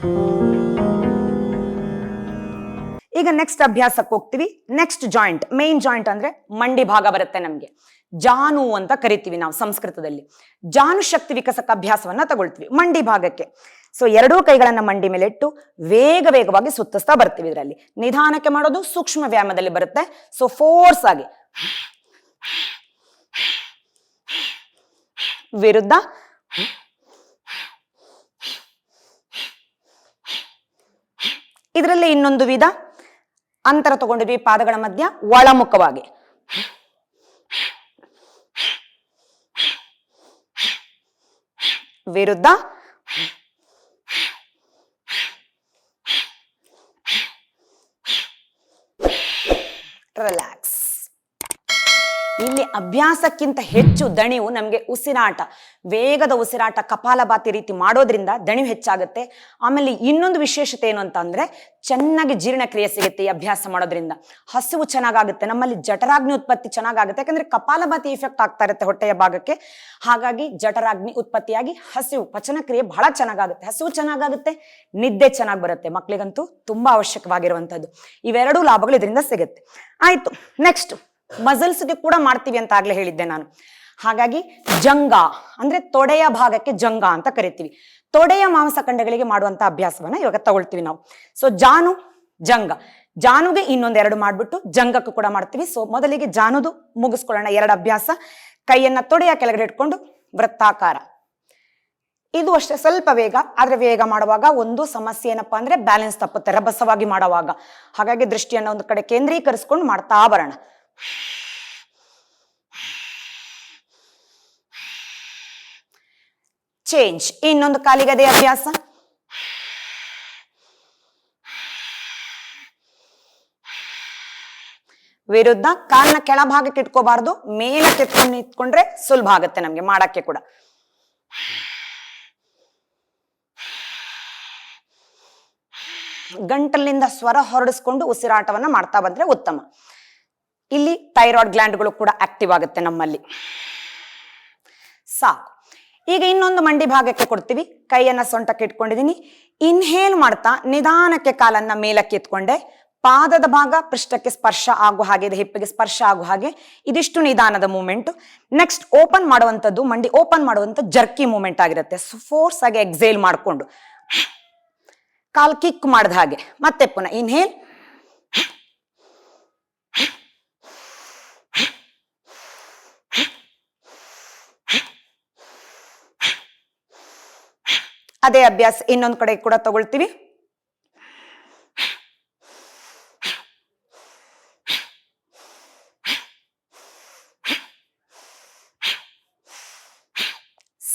ಈಗ ನೆಕ್ಸ್ಟ್ ಅಭ್ಯಾಸಕ್ಕೆ ಹೋಗ್ತೀವಿ. ನೆಕ್ಸ್ಟ್ ಜಾಯಿಂಟ್ ಮೇನ್ ಜಾಯಿಂಟ್ ಅಂದ್ರೆ ಮಂಡಿ ಭಾಗ ಬರುತ್ತೆ ನಮ್ಗೆ. ಜಾನು ಅಂತ ಕರಿತೀವಿ ನಾವು ಸಂಸ್ಕೃತದಲ್ಲಿ. ಜಾನು ಶಕ್ತಿ ವಿಕಸಕ ಅಭ್ಯಾಸವನ್ನ ತಗೊಳ್ತೀವಿ ಮಂಡಿ ಭಾಗಕ್ಕೆ. ಸೊ ಎರಡೂ ಕೈಗಳನ್ನ ಮಂಡಿ ಮೇಲೆ ಇಟ್ಟು ವೇಗ ವೇಗವಾಗಿ ಸುತ್ತಿಸ್ತಾ ಬರ್ತೀವಿ ಇದರಲ್ಲಿ. ನಿಧಾನಕ್ಕೆ ಮಾಡೋದು ಸೂಕ್ಷ್ಮ ವ್ಯಾಯಾಮದಲ್ಲಿ ಬರುತ್ತೆ. ಸೊ ಫೋರ್ಸ್ ಆಗಿ ವಿರುದ್ಧ ಇದರಲ್ಲಿ ಇನ್ನೊಂದು ವಿಧ ಅಂತರ ತಗೊಂಡಿದ್ವಿ ಪಾದಗಳ ಮಧ್ಯ ಒಳಮುಖವಾಗಿ. ವಿರುದ್ಧ. ರಿಲ್ಯಾಕ್ಸ್ ಇಲ್ಲಿ ಅಭ್ಯಾಸಕ್ಕಿಂತ ಹೆಚ್ಚು ದಣಿವು ನಮಗೆ ಉಸಿರಾಟ, ವೇಗದ ಉಸಿರಾಟ, ಕಪಾಲಭಾತಿ ರೀತಿ ಮಾಡೋದ್ರಿಂದ ದಣಿವು ಹೆಚ್ಚಾಗುತ್ತೆ. ಆಮೇಲೆ ಇನ್ನೊಂದು ವಿಶೇಷತೆ ಏನು ಅಂತ ಅಂದ್ರೆ ಚೆನ್ನಾಗಿ ಜೀರ್ಣಕ್ರಿಯೆ ಸಿಗುತ್ತೆ ಈ ಅಭ್ಯಾಸ ಮಾಡೋದ್ರಿಂದ. ಹಸಿವು ಚೆನ್ನಾಗಾಗುತ್ತೆ, ನಮ್ಮಲ್ಲಿ ಜಠರಾಗ್ನಿ ಉತ್ಪತ್ತಿ ಚೆನ್ನಾಗಾಗುತ್ತೆ, ಯಾಕಂದ್ರೆ ಕಪಾಲಭಾತಿ ಇಫೆಕ್ಟ್ ಆಗ್ತಾ ಇರುತ್ತೆ ಹೊಟ್ಟೆಯ ಭಾಗಕ್ಕೆ. ಹಾಗಾಗಿ ಜಠರಾಗ್ನಿ ಉತ್ಪತ್ತಿಯಾಗಿ ಹಸಿವು, ಪಚನಕ್ರಿಯೆ ಬಹಳ ಚೆನ್ನಾಗಾಗುತ್ತೆ. ಹಸಿವು ಚೆನ್ನಾಗಾಗುತ್ತೆ, ನಿದ್ದೆ ಚೆನ್ನಾಗಿ ಬರುತ್ತೆ. ಮಕ್ಕಳಿಗಂತೂ ತುಂಬಾ ಅವಶ್ಯಕವಾಗಿರುವಂತದ್ದು. ಇವೆರಡೂ ಲಾಭಗಳು ಇದರಿಂದ ಸಿಗುತ್ತೆ. ಆಯ್ತು ನೆಕ್ಸ್ಟ್ ಮಸಲ್ಸ್ಗೆ ಕೂಡ ಮಾಡ್ತೀವಿ ಅಂತ ಆಗ್ಲೇ ಹೇಳಿದ್ದೆ ನಾನು. ಹಾಗಾಗಿ ಜಂಗ, ಅಂದ್ರೆ ತೊಡೆಯ ಭಾಗಕ್ಕೆ ಜಂಗ ಅಂತ ಕರಿತೀವಿ. ತೊಡೆಯ ಮಾಂಸಖಂಡಗಳಿಗೆ ಮಾಡುವಂತ ಅಭ್ಯಾಸವನ್ನ ಇವಾಗ ತಗೊಳ್ತೀವಿ ನಾವು. ಸೊ ಜಾನು, ಜಂಗ. ಜಾನುಗೆ ಇನ್ನೊಂದೆರಡು ಮಾಡ್ಬಿಟ್ಟು ಜಂಗಕ್ಕೂ ಕೂಡ ಮಾಡ್ತೀವಿ. ಸೊ ಮೊದಲಿಗೆ ಜಾನುದು ಮುಗಿಸ್ಕೊಳ್ಳೋಣ. ಎರಡು ಅಭ್ಯಾಸ. ಕೈಯನ್ನ ತೊಡೆಯ ಕೆಳಗಡೆ ಇಟ್ಕೊಂಡು ವೃತ್ತಾಕಾರ. ಇದು ಅಷ್ಟೇ, ಸ್ವಲ್ಪ ವೇಗ. ಆದ್ರೆ ವೇಗ ಮಾಡುವಾಗ ಒಂದು ಸಮಸ್ಯೆ ಏನಪ್ಪಾ ಅಂದ್ರೆ ಬ್ಯಾಲೆನ್ಸ್ ತಪ್ಪುತ್ತೆ, ರಭಸವಾಗಿ ಮಾಡುವಾಗ. ಹಾಗಾಗಿ ದೃಷ್ಟಿಯನ್ನು ಒಂದು ಕಡೆ ಕೇಂದ್ರೀಕರಿಸ್ಕೊಂಡು ಮಾಡ್ತಾ ಬರೋಣ. ಚೇಂಜ್ ಇನ್ನೊಂದು ಕಾಲಿಗದೆ ಅಭ್ಯಾಸ? ವಿರುದ್ಧ ಕಾಲ್ನ ಕೆಳಭಾಗಕ್ಕೆ ಇಟ್ಕೋಬಾರ್ದು ಮೇಲಕ್ಕೆ ಎತ್ಕೊಂಡು ಇಟ್ಕೊಂಡ್ರೆ ಸುಲಭ ಆಗುತ್ತೆ ನಮ್ಗೆ, ಮಾಡಕ್ಕೆ ಕೂಡ. ಗಂಟಲಿಂದ ಸ್ವರ ಹೊರಡಿಸ್ಕೊಂಡು ಉಸಿರಾಟವನ್ನ ಮಾಡ್ತಾ ಬಂದ್ರೆ ಉತ್ತಮ. ಇಲ್ಲಿ ಥೈರಾಯ್ಡ್ ಗ್ಲ್ಯಾಂಡ್ಗಳು ಕೂಡ ಆಕ್ಟಿವ್ ಆಗುತ್ತೆ ನಮ್ಮಲ್ಲಿ. ಸಾಕು. ಈಗ ಇನ್ನೊಂದು ಮಂಡಿ ಭಾಗಕ್ಕೆ ಕೊಡ್ತೀವಿ. ಕೈಯನ್ನ ಸೊಂಟಕ್ಕೆ ಇಟ್ಕೊಂಡಿದ್ದೀನಿ ಇನ್ಹೇಲ್ ಮಾಡ್ತಾ ನಿಧಾನಕ್ಕೆ ಕಾಲನ್ನ ಮೇಲಕ್ಕೆ ಎತ್ಕೊಂಡೆ. ಪಾದದ ಭಾಗ ಪೃಷ್ಠಕ್ಕೆ ಸ್ಪರ್ಶ ಆಗುವ ಹಾಗೆ, ಇದೆ ಹಿಪ್ಪಿಗೆ ಸ್ಪರ್ಶ ಆಗುವ ಹಾಗೆ ಇದಿಷ್ಟು ನಿಧಾನದ ಮೂಮೆಂಟ್ ನೆಕ್ಸ್ಟ್ ಓಪನ್ ಮಾಡುವಂಥದ್ದು, ಮಂಡಿ ಓಪನ್ ಮಾಡುವಂಥ ಜರ್ಕಿ ಮೂಮೆಂಟ್ ಆಗಿರುತ್ತೆ. ಫೋರ್ಸ್ ಆಗಿ ಎಕ್ಸೇಲ್ ಮಾಡಿಕೊಂಡು. ಕಾಲ್ ಕಿಕ್ ಮಾಡಿದ ಹಾಗೆ. ಮತ್ತೆ ಪುನಃ ಇನ್ಹೇಲ್ ಅದೇ ಅಭ್ಯಾಸ ಇನ್ನೊಂದು ಕಡೆ ಕೂಡ ತಗೊಳ್ತೀವಿ.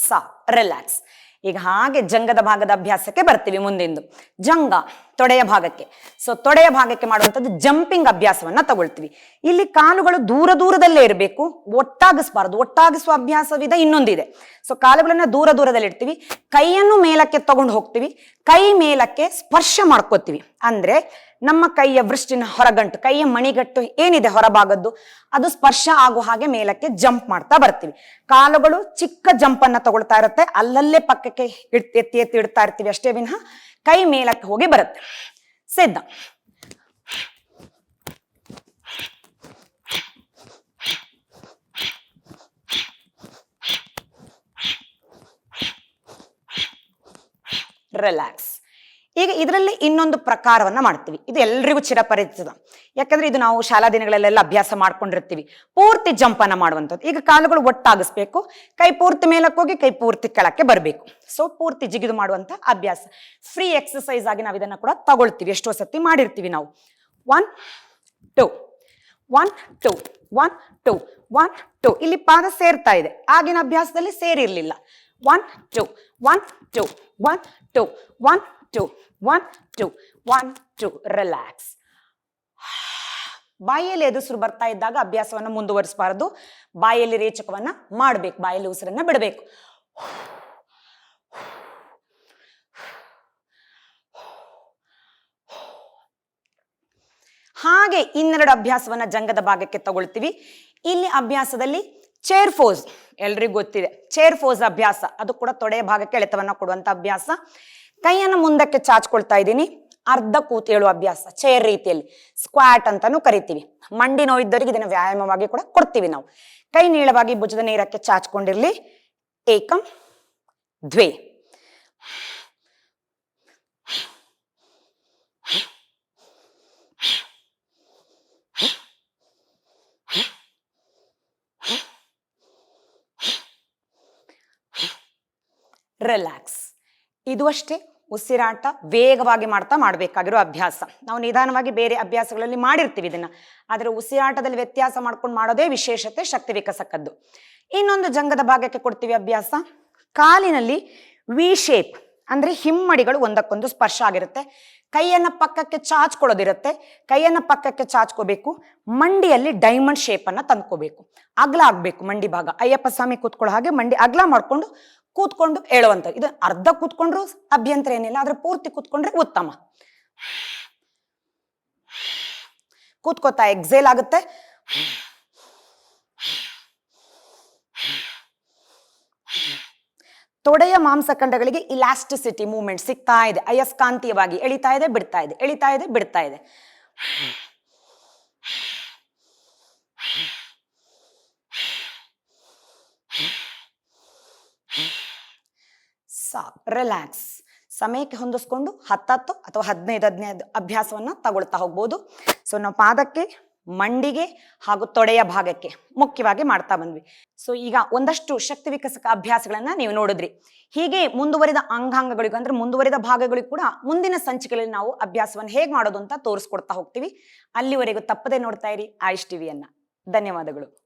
ಸಾ ರಿಲ್ಯಾಕ್ಸ್. ಈಗ ಹಾಗೆ ಜಂಗದ ಭಾಗದ ಅಭ್ಯಾಸಕ್ಕೆ ಬರ್ತೀವಿ ಮುಂದಿಂದು. ಜಂಗ, ತೊಡೆಯ ಭಾಗಕ್ಕೆ. ಸೊ ತೊಡೆಯ ಭಾಗಕ್ಕೆ ಮಾಡುವಂಥದ್ದು ಜಂಪಿಂಗ್ ಅಭ್ಯಾಸವನ್ನ ತಗೊಳ್ತೀವಿ. ಇಲ್ಲಿ ಕಾಲುಗಳು ದೂರ ದೂರದಲ್ಲೇ ಇರಬೇಕು. ಒಟ್ಟಾಗಿಸಬಾರದು. ಒಟ್ಟಾಗಿಸುವ ಅಭ್ಯಾಸವಿದೆ ಇನ್ನೊಂದಿದೆ. ಸೊ ಕಾಲುಗಳನ್ನ ದೂರ ದೂರದಲ್ಲಿ ಇಡ್ತೀವಿ. ಕೈಯನ್ನು ಮೇಲಕ್ಕೆ ತಗೊಂಡು ಹೋಗ್ತೀವಿ. ಕೈ ಮೇಲಕ್ಕೆ ಸ್ಪರ್ಶ ಮಾಡ್ಕೋತೀವಿ. ಅಂದ್ರೆ ನಮ್ಮ ಕೈಯ ವೃಷ್ಟಿನ ಹೊರಗಂಟು, ಕೈಯ ಮಣಿಗಟ್ಟು ಏನಿದೆ ಹೊರಭಾಗದ್ದು, ಅದು ಸ್ಪರ್ಶ ಆಗೋ ಹಾಗೆ ಮೇಲಕ್ಕೆ ಜಂಪ್ ಮಾಡ್ತಾ ಬರ್ತೀವಿ. ಕಾಲುಗಳು ಚಿಕ್ಕ ಜಂಪ್ ಅನ್ನ ತಗೊಳ್ತಾ ಇರುತ್ತೆ, ಅಲ್ಲಲ್ಲೇ ಪಕ್ಕಕ್ಕೆ ಎತ್ತಿ ಎತ್ತಿ ಇಡ್ತಾ ಇರ್ತೀವಿ ಅಷ್ಟೇ ವಿನಃ ಕೈ ಮೇಲಕ್ಕೆ ಹೋಗಿ ಬರುತ್ತೆ. ಸಿದ್ಧ. ರಿಲ್ಯಾಕ್ಸ್. ಈಗ ಇದರಲ್ಲಿ ಇನ್ನೊಂದು ಪ್ರಕಾರವನ್ನ ಮಾಡ್ತೀವಿ. ಇದು ಎಲ್ರಿಗೂ ಚಿರಪರಿಚಿತ. ಯಾಕಂದ್ರೆ ಇದು ನಾವು ಶಾಲಾ ದಿನಗಳಲ್ಲೆಲ್ಲ ಅಭ್ಯಾಸ ಮಾಡ್ಕೊಂಡಿರ್ತೀವಿ. ಪೂರ್ತಿ ಜಂಪ್ ಅನ್ನ ಮಾಡುವಂಥದ್ದು. ಈಗ ಕಾಲುಗಳು ಒಟ್ಟಾಗಿಸ್ಬೇಕು. ಕೈ ಪೂರ್ತಿ ಮೇಲಕ್ಕೆ ಹೋಗಿ ಕೈ ಪೂರ್ತಿ ಕೆಳಕ್ಕೆ ಬರಬೇಕು. ಸೊ ಪೂರ್ತಿ ಜಿಗಿದು ಮಾಡುವಂತ ಅಭ್ಯಾಸ. ಫ್ರೀ ಎಕ್ಸಸೈಸ್ ಆಗಿ ನಾವು ಇದನ್ನ ಕೂಡ ತಗೊಳ್ತೀವಿ. ಎಷ್ಟೋ ಸತಿ ಮಾಡಿರ್ತೀವಿ ನಾವು. One two one two one two one two ಇಲ್ಲಿ ಪಾದ ಸೇರ್ತಾ ಇದೆ. ಆಗಿನ ಅಭ್ಯಾಸದಲ್ಲಿ ಸೇರಿರ್ಲಿಲ್ಲ. One two one two one two one two one two one two relax ಬಾಯಲ್ಲಿ ಎದುರು ಬರ್ತಾ ಇದ್ದಾಗ ಅಭ್ಯಾಸವನ್ನು ಮುಂದುವರಿಸಬಾರದು. ಬಾಯಲ್ಲಿ ರೇಚಕವನ್ನ ಮಾಡಬೇಕು, ಬಾಯಲ್ಲಿ ಉಸಿರನ್ನ ಬಿಡಬೇಕು. ಹಾಗೆ ಇನ್ನೆರಡು ಅಭ್ಯಾಸವನ್ನ ಜಂಗದ ಭಾಗಕ್ಕೆ ತಗೊಳ್ತೀವಿ. ಇಲ್ಲಿ ಅಭ್ಯಾಸದಲ್ಲಿ ಚೇರ್ ಫೋಸ್ ಎಲ್ರಿಗೂ ಗೊತ್ತಿದೆ. ಚೇರ್ ಫೋಸ್ ಅಭ್ಯಾಸ, ಅದು ಕೂಡ ತೊಡೆಯ ಭಾಗಕ್ಕೆ ಎಳೆತವನ್ನ ಕೊಡುವಂತ ಅಭ್ಯಾಸ. ಕೈಯನ್ನು ಮುಂದಕ್ಕೆ ಚಾಚ್ಕೊಳ್ತಾ ಇದ್ದೀನಿ. ಅರ್ಧ ಕೂತೇಳು ಅಭ್ಯಾಸ ಚೇರ್ ರೀತಿಯಲ್ಲಿ ಸ್ಕ್ವಾಟ್ ಅಂತಾನು ಕರಿತೀವಿ. ಮಂಡಿ ನೋವಿದ್ದವರಿಗೆ ಇದನ್ನ ವ್ಯಾಯಾಮವಾಗಿ ಕೂಡ ಕೊಡ್ತೀವಿ ನಾವು. ಕೈ ನೀಳವಾಗಿ ಭುಜದ ನೀರಕ್ಕೆ ಚಾಚ್ಕೊಂಡಿರ್ಲಿ. ಏಕಂ, ದ್ವೇ. ರಿಲ್ಯಾಕ್ಸ್ ಇದು ಅಷ್ಟೇ, ಉಸಿರಾಟ ವೇಗವಾಗಿ ಮಾಡ್ತಾ ಮಾಡಬೇಕಾಗಿರೋ ಅಭ್ಯಾಸ. ನಾವು ನಿಧಾನವಾಗಿ ಬೇರೆ ಅಭ್ಯಾಸಗಳಲ್ಲಿ ಮಾಡಿರ್ತೀವಿ ಇದನ್ನು. ಆದರೆ ಉಸಿರಾಟದಲ್ಲಿ ವ್ಯತ್ಯಾಸ ಮಾಡ್ಕೊಂಡು ಮಾಡೋದೇ ವಿಶೇಷತೆ, ಶಕ್ತಿ ವಿಕಸಕದ್ದು. ಇನ್ನೊಂದು ಜಂಗದ ಭಾಗಕ್ಕೆ ಕೊಡ್ತೀವಿ ಅಭ್ಯಾಸ. ಕಾಲಿನಲ್ಲಿ ವಿ ಶೇಪ್ ಅಂದರೆ ಹಿಮ್ಮಡಿಗಳು ಒಂದಕ್ಕೊಂದು ಸ್ಪರ್ಶ ಆಗಿರುತ್ತೆ. ಕೈಯನ್ನು ಪಕ್ಕಕ್ಕೆ ಚಾಚ್ಕೊಳ್ಳೋದಿರುತ್ತೆ. ಕೈಯನ್ನು ಪಕ್ಕಕ್ಕೆ ಚಾಚ್ಕೋಬೇಕು. ಮಂಡಿಯಲ್ಲಿ ಡೈಮಂಡ್ ಶೇಪನ್ನು ತಂದ್ಕೋಬೇಕು. ಅಗ್ಲ ಆಗಬೇಕು ಮಂಡಿ ಭಾಗ. ಅಯ್ಯಪ್ಪ ಸ್ವಾಮಿ ಕೂತ್ಕೊಳ್ಳೋ ಹಾಗೆ ಮಂಡಿ ಅಗಲ ಮಾಡ್ಕೊಂಡು ಕೂತ್ಕೊಂಡು ಹೇಳುವಂತ ಇದು ಅರ್ಧ ಕೂತ್ಕೊಂಡ್ರು ಅಭ್ಯಂತರ ಏನಿಲ್ಲ, ಆದ್ರೆ ಪೂರ್ತಿ ಕೂತ್ಕೊಂಡ್ರೆ ಉತ್ತಮ. ಕೂತ್ಕೋತಾ ಎಕ್ಸೇಲ್ ಆಗುತ್ತೆ. ತೊಡೆಯ ಮಾಂಸಖಂಡಗಳಿಗೆ ಇಲಾಸ್ಟಿಸಿಟಿ ಮೂವ್ಮೆಂಟ್ ಸಿಗ್ತಾ ಇದೆ. ಅಯಸ್ಕಾಂತೀಯವಾಗಿ ಎಳಿತಾ ಇದೆ, ಬಿಡ್ತಾ ಇದೆ, ಎಳಿತಾ ಇದೆ, ಬಿಡ್ತಾ ಇದೆ. ಸಾಕು. ರಿಲ್ಯಾಕ್ಸ್ ಸಮಯಕ್ಕೆ ಹೊಂದಿಸ್ಕೊಂಡು ಹತ್ತತ್ತು ಅಥವಾ ಹದಿನೈದು ಹದಿನೈದು ಅಭ್ಯಾಸವನ್ನು ತಗೊಳ್ತಾ ಹೋಗ್ಬೋದು. ಸೊ ನಾವು ಪಾದಕ್ಕೆ, ಮಂಡಿಗೆ ಹಾಗೂ ತೊಡೆಯ ಭಾಗಕ್ಕೆ ಮುಖ್ಯವಾಗಿ ಮಾಡ್ತಾ ಬಂದ್ವಿ. ಸೊ ಈಗ ಒಂದಷ್ಟು ಶಕ್ತಿ ವಿಕಸಕ ಅಭ್ಯಾಸಗಳನ್ನ ನೀವು ನೋಡಿದ್ರಿ. ಹೀಗೆ ಮುಂದುವರಿದ ಅಂಗಾಂಗಗಳಿಗೂ ಅಂದ್ರೆ ಮುಂದುವರಿದ ಭಾಗಗಳಿಗೂ ಕೂಡ ಮುಂದಿನ ಸಂಚಿಕೆಗಳಲ್ಲಿ ನಾವು ಅಭ್ಯಾಸವನ್ನು ಹೇಗೆ ಮಾಡೋದು ಅಂತ ತೋರಿಸ್ಕೊಡ್ತಾ ಹೋಗ್ತೀವಿ. ಅಲ್ಲಿವರೆಗೂ ತಪ್ಪದೆ ನೋಡ್ತಾ ಇರಿ ಆಯುಷ್ ಟಿವಿಯನ್ನ ಧನ್ಯವಾದಗಳು.